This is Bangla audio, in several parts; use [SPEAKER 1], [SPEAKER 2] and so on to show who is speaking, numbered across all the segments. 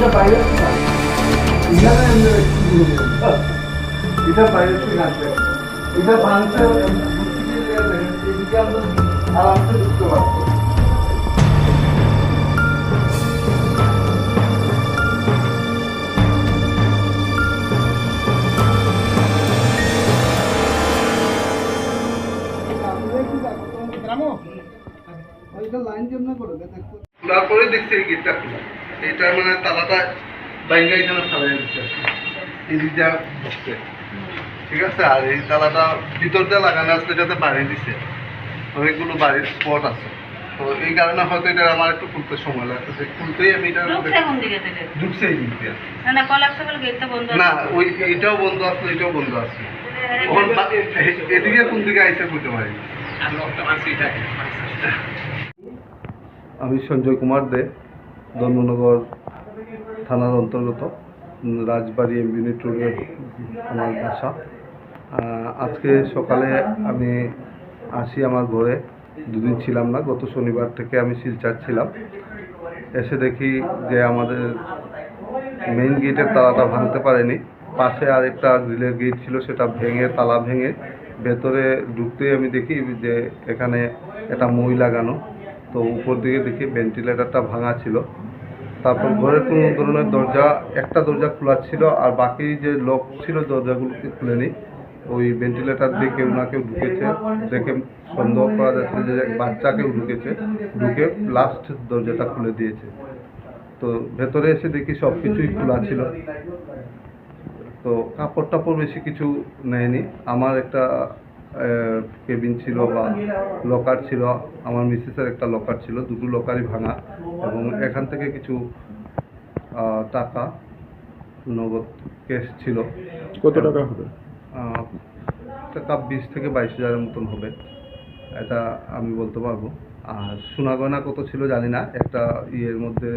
[SPEAKER 1] এটা পারে।
[SPEAKER 2] এটা বাইরে থেকে আসবে এটা ভাঙছে এদিকে আমরা আরামসে ঢুকতে পারব তারপরে দেখছি এই গেটটা খোলা এটা মানে তালাটা বাইঙ্গা এখানে ফালাই দিচ্ছে বসতে ঠিক আছে? আর এই তালাটা ভিতর দিয়ে লাগানো আসলে যাতে বাইরে দিছে। অনেকগুলো বাড়ির স্পট আছে। তো এই কারণে হয়তো এটা আমার একটু খুলতে সময় লাগতেছে খুলতেই আমি এটা
[SPEAKER 1] ঢুকছে কোন দিকে থেকে?
[SPEAKER 2] ঢুকছে এই দিক দিয়ে।
[SPEAKER 1] না
[SPEAKER 2] ওই এটাও বন্ধ আছে এটাও বন্ধ আছে। ওখান এদিকে কোন দিকে আইসে বুঝতে পারি আমি সঞ্জয় কুমার দে। ধর্মনগর থানার অন্তর্গত, রাজবাড়ি এম ইউনিট রোডে আমার বাসা। আজকে সকালে আমি আসি আমার ঘরে, দুদিন ছিলাম না, গত শনিবার থেকে আমি শিলচার ছিলাম। এসে দেখি যে আমাদের মেইন গেটের তালাটা ভাঙতে পারেনি। পাশে আর একটা গ্রিলের গেট ছিল, সেটা ভেঙে, তালা ভেঙে ভেতরে ঢুকতেই আমি দেখি যে এখানে একটা মই লাগানো। তো উপর দিকে দেখি ভেন্টিলেটারটা ভাঙা ছিল। তারপর ঘরের কোনো ধরনের দরজা, একটা দরজা খোলা ছিল আর বাকি যে লক ছিল দরজাগুলোকে খুলেনি ওই ভেন্টিলেটার দিয়ে কেউ না কেউ ঢুকেছে। দেখে সন্দেহ করা যাচ্ছে যে বাচ্চা কেউ ঢুকেছে। ঢুকে লাস্ট দরজাটা খুলে দিয়েছে। তো ভেতরে এসে দেখি সব কিছুই খোলা ছিল। তো কাপড় টাপড় বেশি কিছু নেয়নি। আমার একটা কেবিন ছিল বা লকার ছিল আমার মিসেসের একটা লকার ছিল দুটো লকারই ভাঙা এবং এখান থেকে কিছু টাকা নগদ ক্যাশ ছিল।
[SPEAKER 3] কত টাকা হবে?
[SPEAKER 2] টাকা বিশ থেকে বাইশ হাজারের মতন হবে এটা আমি বলতে পারব। আর সোনা গয়না কত ছিল জানি না একটা ইয়ের মধ্যে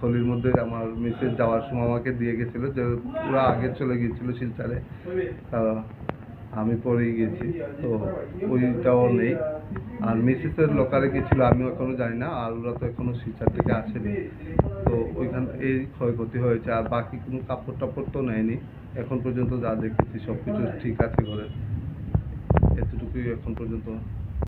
[SPEAKER 2] থলির মধ্যে আমার মিসেস যাওয়ার সময় আমাকে দিয়ে গেছিল যে ওরা আগে চলে গিয়েছিল শিলচারে আমি পরে গেছি তো ওইটাও নেই। আর মিসেসের লোকারে গেছিল আমিও এখনও জানি না আর ওরা তো এখনও সিচার থেকে আসেনি। তো ওইখান, এই ক্ষয়ক্ষতি হয়েছে, আর বাকি কোনো কাপড় টাপড় তো নেয়নি। এখন পর্যন্ত যা দেখেছি সব কিছু ঠিক আছে ঘরে। এতটুকুই এখন পর্যন্ত।